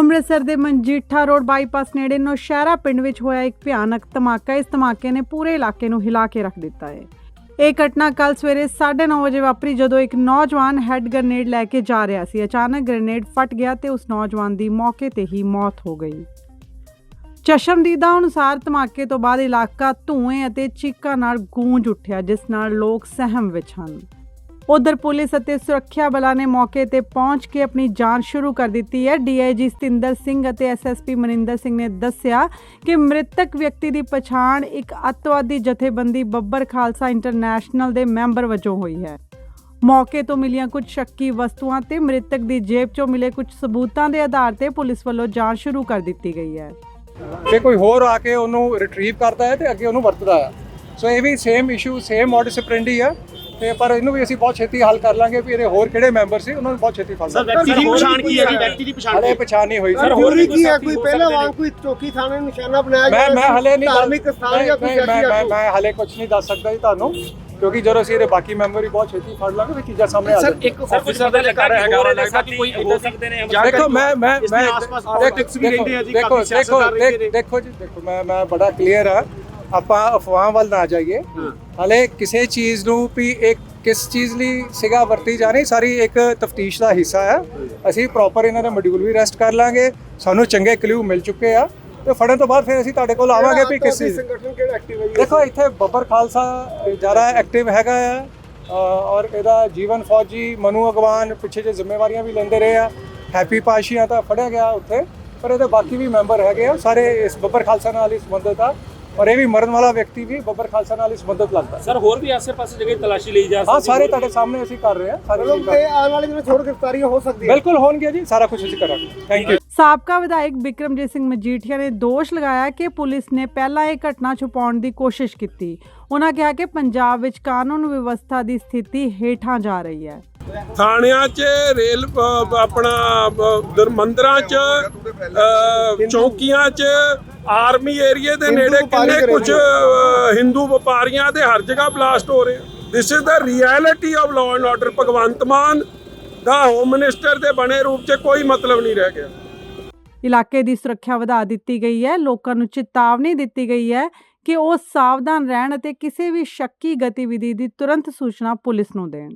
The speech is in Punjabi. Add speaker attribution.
Speaker 1: ਅੰਮ੍ਰਿਤਸਰ ਦੇ ਮਨਜੀਠਾ ਰੋਡ ਬਾਈਪਾਸ ਨੇੜੇ ਨੌਸ਼ਹਿਰਾ ਪਿੰਡ ਵਿੱਚ ਹੋਇਆ ਇੱਕ ਭਿਆਨਕ ਧਮਾਕਾ। ਇਸ ਧਮਾਕੇ ਨੇ ਪੂਰੇ ਇਲਾਕੇ ਨੂੰ ਹਿਲਾ ਕੇ ਰੱਖ ਦਿੱਤਾ ਹੈ। ਇਹ ਘਟਨਾ ਕੱਲ ਸਵੇਰੇ 9:30 ਵਜੇ ਵਾਪਰੀ ਜਦੋਂ ਇੱਕ ਨੌਜਵਾਨ ਹੈਡ ਗ੍ਰੇਨੇਡ ਲੈ ਕੇ ਜਾ ਰਿਹਾ ਸੀ। ਅਚਾਨਕ ਗ੍ਰੇਨੇਡ ਫਟ ਗਿਆ ਤੇ ਉਸ ਨੌਜਵਾਨ ਦੀ ਮੌਕੇ ਤੇ ਹੀ ਮੌਤ ਹੋ ਗਈ। ਚਸ਼ਮਦੀਦਾ ਅਨੁਸਾਰ ਧਮਾਕੇ ਤੋਂ ਬਾਅਦ ਇਲਾਕਾ ਧੂਏ ਅਤੇ ਚੀਕਾਂ ਨਾਲ ਗੂੰਜ ਉੱਠਿਆ, ਜਿਸ ਨਾਲ ਲੋਕ ਸਹਿਮ ਵਿੱਚ ਹਨ। ਉਧਰ ਪੁਲਿਸ ਅਤੇ ਸੁਰੱਖਿਆ ਬਲਾਂ ਨੇ ਮੌਕੇ ਤੇ ਪਹੁੰਚ ਕੇ ਆਪਣੀ ਜਾਂਚ ਸ਼ੁਰੂ ਕਰ ਦਿੱਤੀ ਹੈ। ਡੀਆਈਜੀ ਸਤਿੰਦਰ ਸਿੰਘ ਅਤੇ ਐਸਐਸਪੀ ਮਨਿੰਦਰ ਸਿੰਘ ਨੇ ਦੱਸਿਆ ਕਿ ਮ੍ਰਿਤਕ ਵਿਅਕਤੀ ਦੀ ਪਛਾਣ ਇੱਕ ਅੱਤਵਾਦੀ ਜਥੇਬੰਦੀ ਬੱਬਰ ਖਾਲਸਾ ਇੰਟਰਨੈਸ਼ਨਲ ਦੇ ਮੈਂਬਰ ਵਜੋਂ ਹੋਈ ਹੈ। ਮੌਕੇ ਤੋਂ ਮਿਲੀਆਂ ਕੁਝ ਸ਼ੱਕੀ ਵਸਤੂਆਂ ਤੇ ਮ੍ਰਿਤਕ ਦੀ ਜੇਬ 'ਚੋਂ ਮਿਲੇ ਕੁਝ ਸਬੂਤਾਂ ਦੇ ਆਧਾਰ ਤੇ ਪੁਲਿਸ ਵੱਲੋਂ ਜਾਂਚ ਸ਼ੁਰੂ ਕਰ ਦਿੱਤੀ ਗਈ ਹੈ।
Speaker 2: ਜੇ ਕੋਈ ਹੋਰ ਆ ਕੇ ਉਹਨੂੰ ਰਿਟਰੀਵ ਕਰਦਾ ਹੈ ਤੇ ਅੱਗੇ ਉਹਨੂੰ ਵਰਤਦਾ ਆ ਸੋ ਇਹ ਵੀ same issue same modus operandi ਆ। ਤੇ ਪਰ ਇਹਨੂੰ ਵੀ ਅਸੀਂ ਬਹੁਤ ਛੇਤੀ ਹੱਲ ਕਰ ਲਾਂਗੇ ਵੀ ਇਹਦੇ ਹੋਰ ਕਿਹੜੇ ਮੈਂਬਰ ਸੀ ਉਹਨਾਂ ਨੂੰ ਬਹੁਤ ਛੇਤੀ ਫੜ
Speaker 3: ਸਰ
Speaker 2: ਲਾਂਗੇ
Speaker 3: ਵਿਅਕਤੀ ਦੀ ਪਛਾਣ ਕੀ ਹੈ ਜੀ ਵਿਅਕਤੀ ਦੀ ਪਛਾਣ
Speaker 2: ਹਲੇ ਪਛਾਣ ਨਹੀਂ ਹੋਈ
Speaker 3: ਸਰ, ਹੋਰ ਵੀ
Speaker 4: ਕੀ ਹੈ?
Speaker 3: ਸਾਥੀ
Speaker 4: ਕੋਈ ਪਹਿਲਾਂ। ਵਾਂਗ ਕੋਈ ਚੌਕੀ ਥਾਣੇ ਨੂੰ ਨਿਸ਼ਾਨਾ ਬਣਾਇਆ
Speaker 2: ਮੈਂ
Speaker 4: ਗਿਆ
Speaker 2: ਮੈਂ ਹਲੇ ਨਹੀਂ
Speaker 4: ਧਾਰਮਿਕ
Speaker 2: ਦੱਸ-
Speaker 4: ਸਥਾਨ ਜਾਂ ਕੋਈ
Speaker 2: ਮੈਂ ਮੈਂ ਹਲੇ ਕੁਝ ਨਹੀਂ ਦੱਸ ਸਕਦਾ ਜੀ ਤੁਹਾਨੂੰ ਕਿਉਂਕਿ ਜਦੋਂ ਅਸੀਂ ਇਹਦੇ ਬਾਕੀ ਮੈਂਬਰ ਹੀ ਬਹੁਤ ਛੇਤੀ ਫੜ ਲਾਂਗੇ ਵੀ ਚੀਜ਼ਾਂ ਸਾਹਮਣੇ ਆ
Speaker 3: ਸਰ ਇੱਕ ਆਫਿਸਰ ਦਾ ਲੱਗਾ ਹੈਗਾ ਵਾ ਲੱਗਦਾ ਕਿ ਕੋਈ ਹੋ ਸਕਦੇ ਨੇ?
Speaker 2: ਦੇਖੋ ਮੈਂ ਮੈਂ ਮੈਂ
Speaker 3: ਆਸ-ਪਾਸ ਵੀ ਰਹਿੰਦੇ ਆ ਜੀ, ਕਾਫੀ।
Speaker 2: ਦੇਖ- ਦੇਖੋ ਜੀ ਦੇਖੋ ਮੈਂ ਮੈਂ ਬੜਾ ਕਲੀਅਰ ਆ। ਆਪਾਂ ਅਫਵਾਹ ਵੱਲ ਨਾ ਜਾਈਏ। ਹਲੇ ਕਿਸੇ ਚੀਜ਼ ਨੂੰ ਵੀ ਇੱਕ ਕਿਸ ਚੀਜ਼ ਲਈ ਸਿਗਾ ਵਰਤੀ ਜਾ ਰਹੀ ਸਾਰੀ ਇੱਕ ਤਫਤੀਸ਼ ਦਾ ਹਿੱਸਾ ਹੈ। ਅਸੀਂ ਪ੍ਰੋਪਰ ਇਹਨਾਂ ਦਾ ਮੋਡਿਊਲ ਵੀ ਰੈਸਟ ਕਰ ਲਾਂਗੇ। ਸਾਨੂੰ ਚੰਗੇ ਕਲੂ ਮਿਲ ਚੁੱਕੇ ਆ। ਤੇ ਫੜਨ ਤੋਂ ਬਾਅਦ ਫਿਰ ਅਸੀਂ ਤੁਹਾਡੇ ਕੋਲ ਆਵਾਂਗੇ ਵੀ ਕਿਸ ਚੀਜ਼
Speaker 4: ਸੰਗਠਨ ਕਿਹੜਾ ਐਕਟਿਵ ਹੈ?
Speaker 2: ਦੇਖੋ ਇੱਥੇ ਬੱਬਰ ਖਾਲਸਾ ਜ਼ਿਆਦਾ ਐਕਟਿਵ ਹੈਗਾ ਆ। ਔਰ ਇਹਦਾ ਜੀਵਨ ਫੌਜੀ ਮਨੂ ਅਗਵਾਨ ਪਿੱਛੇ ਜੇ ਜ਼ਿੰਮੇਵਾਰੀਆਂ ਵੀ ਲੈਂਦੇ ਰਹੇ ਆ। ਹੈਪੀ ਪਾਸ਼ੀਆਂ ਤਾਂ ਫੜਿਆ ਗਿਆ ਉੱਥੇ ਪਰ ਇਹਦੇ ਬਾਕੀ ਵੀ ਮੈਂਬਰ ਹੈਗੇ ਆ। ਸਾਰੇ ਇਸ ਬੱਬਰ ਖਾਲਸਾ ਨਾਲ ਹੀ ਸੰਬੰਧਿਤ ਆ। ਔਰ ਇਹ ਵੀ ਮਰਨ ਵਾਲਾ ਵਿਅਕਤੀ ਵੀ ਬੱਬਰ ਖਾਲਸਾ ਨਾਲ ਹੀ ਸੰਬੰਧਿਤ ਲੱਗਦਾ
Speaker 5: ਸਰ ਹੋਰ ਵੀ ਆਸੇ-ਪਾਸੇ ਜਗ੍ਹਾ ਤਲਾਸ਼ੀ ਲਈ ਜਾ
Speaker 2: ਹਾਂ
Speaker 5: ਸਕਦੀ
Speaker 2: ਸਾਰੇ
Speaker 5: ਹੋਰ
Speaker 2: ਤੁਹਾਡੇ ਸਾਹਮਣੇ ਅਸੀਂ ਕਰ ਰਹੇ ਹਾਂ ਸਾਰੇ
Speaker 4: ਤੇ ਆਉਣ ਵਾਲੇ ਦਿਨਾਂ ਹੋਰ ਗ੍ਰਿਫਤਾਰੀਆਂ ਹੋ ਸਕਦੀਆਂ।
Speaker 2: ਬਿਲਕੁਲ ਹੋਣਗੇ ਜੀ ਸਾਰਾ ਕੁਝ ਅਸੀਂ ਕਰਾਂਗੇ। ਥੈਂਕ ਯੂ
Speaker 1: ਸਾਬਕਾ ਵਿਧਾਇਕ ਬਿਕਰਮਜੀਤ ਸਿੰਘ ਮਜੀਠੀਆ ਨੇ ਦੋਸ਼ ਲਗਾਇਆ ਕਿ ਪੁਲਿਸ ਨੇ ਪਹਿਲਾਂ ਇਹ ਘਟਨਾ ਛੁਪਾਉਣ ਦੀ ਕੋਸ਼ਿਸ਼ ਕੀਤੀ। ਉਹਨਾਂ ਕਿਹਾ ਕਿ ਪੰਜਾਬ ਵਿੱਚ ਕਾਨੂੰਨ ਵਿਵਸਥਾ ਦੀ ਸਥਿਤੀ ਹੇਠਾਂ ਜਾ ਰਹੀ ਹੈ।
Speaker 6: ਥਾਣਿਆਂ 'ਚ ਰੇਲ ਆਪਣਾ ਅ, ਦਰ- ਮੰਦਿਰਾਂ 'ਚ ਚੌਕੀਆਂ 'ਚ ਆਰਮੀ ਏਰੀਏ ਦੇ ਨੇੜੇ ਕਿੰਨੇ ਕੁਝ ਹਿੰਦੂ ਵਪਾਰੀਆਂ ਦੇ ਹਰ ਜਗ੍ਹਾ ਬਲਾਸਟ ਹੋ ਰਹੇ this is the reality of law and order Bhagwant Mann the home minister ਦੇ ਬਣੇ ਰੂਪ 'ਚ ਕੋਈ ਮਤਲਬ ਨਹੀਂ ਰਹਿ ਗਿਆ।
Speaker 1: ਇਲਾਕੇ ਦੀ ਸੁਰੱਖਿਆ ਵਧਾ ਦਿੱਤੀ ਗਈ ਹੈ ਲੋਕਾਂ ਨੂੰ ਚੇਤਾਵਨੀ ਦਿੱਤੀ ਗਈ ਹੈ ਕਿ ਉਹ ਸਾਵਧਾਨ ਰਹਿਣ ਅਤੇ ਕਿਸੇ ਵੀ ਸ਼ੱਕੀ ਗਤੀਵਿਧੀ ਦੀ ਤੁਰੰਤ ਸੂਚਨਾ ਪੁਲਿਸ ਨੂੰ ਦੇਣ।